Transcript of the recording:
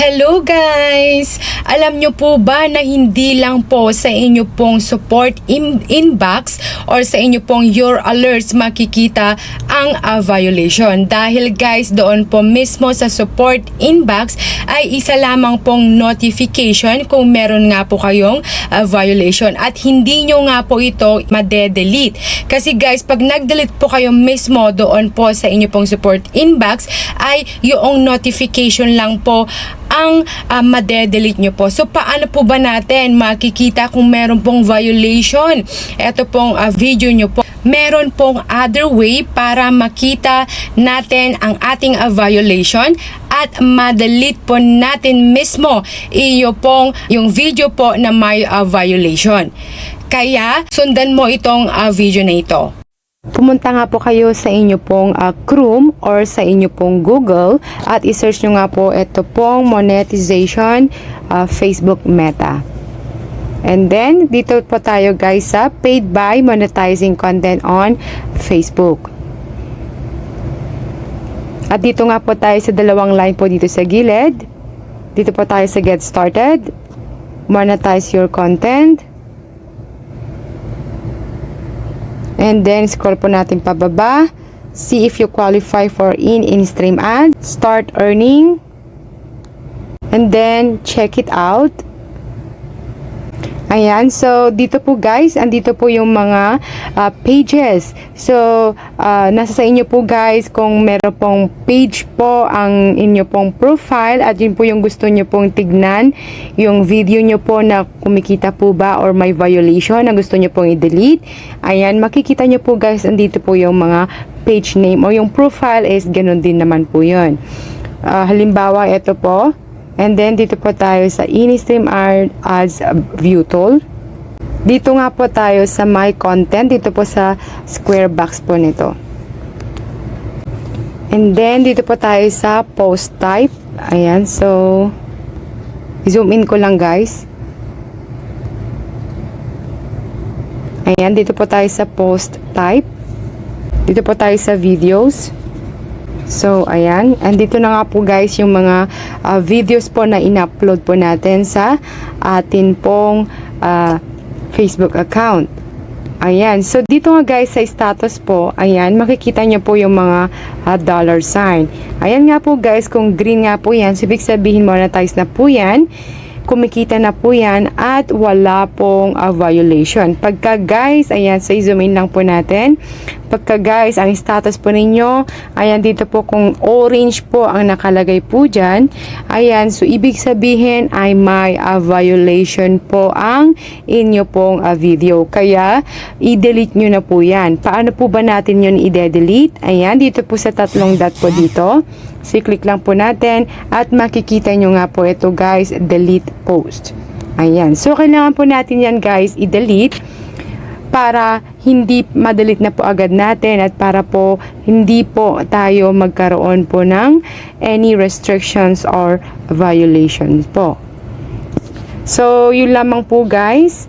Hello guys! Alam nyo po ba na hindi lang po sa inyo pong support in- inbox or sa inyo pong your alerts makikita ang ah, violation. Dahil guys, doon po mismo sa support inbox ay isa lamang pong notification kung meron nga po kayong ah, violation. At hindi nyo nga po ito madedelete. Kasi guys, pag nag-delete po kayo mismo doon po sa inyo pong support inbox ay yung notification lang po ang uh, madedelete nyo po. So, paano po ba natin makikita kung meron pong violation? Ito pong uh, video nyo po. Meron pong other way para makita natin ang ating uh, violation at madelete po natin mismo iyo pong yung video po na may uh, violation. Kaya, sundan mo itong uh, video na ito. Pumunta nga po kayo sa inyo pong uh, Chrome or sa inyo pong Google at isearch nyo nga po ito pong monetization uh, Facebook Meta. And then, dito po tayo guys sa paid by monetizing content on Facebook. At dito nga po tayo sa dalawang line po dito sa gilid. Dito po tayo sa get started. Monetize your content. And then, scroll po natin pababa. See if you qualify for in in-stream ad. Start earning. And then, check it out. Ayan, so dito po guys, andito po yung mga uh, pages. So, uh, nasa sa inyo po guys kung meron pong page po ang inyo pong profile at yun po yung gusto nyo pong tignan. Yung video nyo po na kumikita po ba or may violation na gusto nyo pong i-delete. Ayan, makikita nyo po guys, andito po yung mga page name o yung profile is ganun din naman po yun. Uh, halimbawa, ito po. And then, dito po tayo sa Inistream Art as View Tool. Dito nga po tayo sa My Content. Dito po sa square box po nito. And then, dito po tayo sa Post Type. Ayan, so, zoom in ko lang guys. Ayan, dito po tayo sa Post Type. Dito po tayo sa Videos. So, ayan. Andito na nga po guys yung mga uh, videos po na in-upload po natin sa atin pong uh, Facebook account. Ayan. So, dito nga guys sa status po, ayan, makikita nyo po yung mga uh, dollar sign. Ayan nga po guys, kung green nga po yan, so ibig sabihin monetize na po yan kumikita na po yan at wala pong uh, violation. Pagka guys, ayan, so lang po natin. Pagka guys, ang status po ninyo, ayan dito po kung orange po ang nakalagay po dyan, ayan, so ibig sabihin ay may uh, violation po ang inyo pong uh, video. Kaya, i-delete nyo na po yan. Paano po ba natin yun i-delete? Ayan, dito po sa tatlong dot po dito. Si-click lang po natin at makikita nyo nga po ito guys, delete post. Ayan. So, kailangan po natin yan guys, i-delete para hindi madelete na po agad natin at para po hindi po tayo magkaroon po ng any restrictions or violations po. So, yun lamang po guys.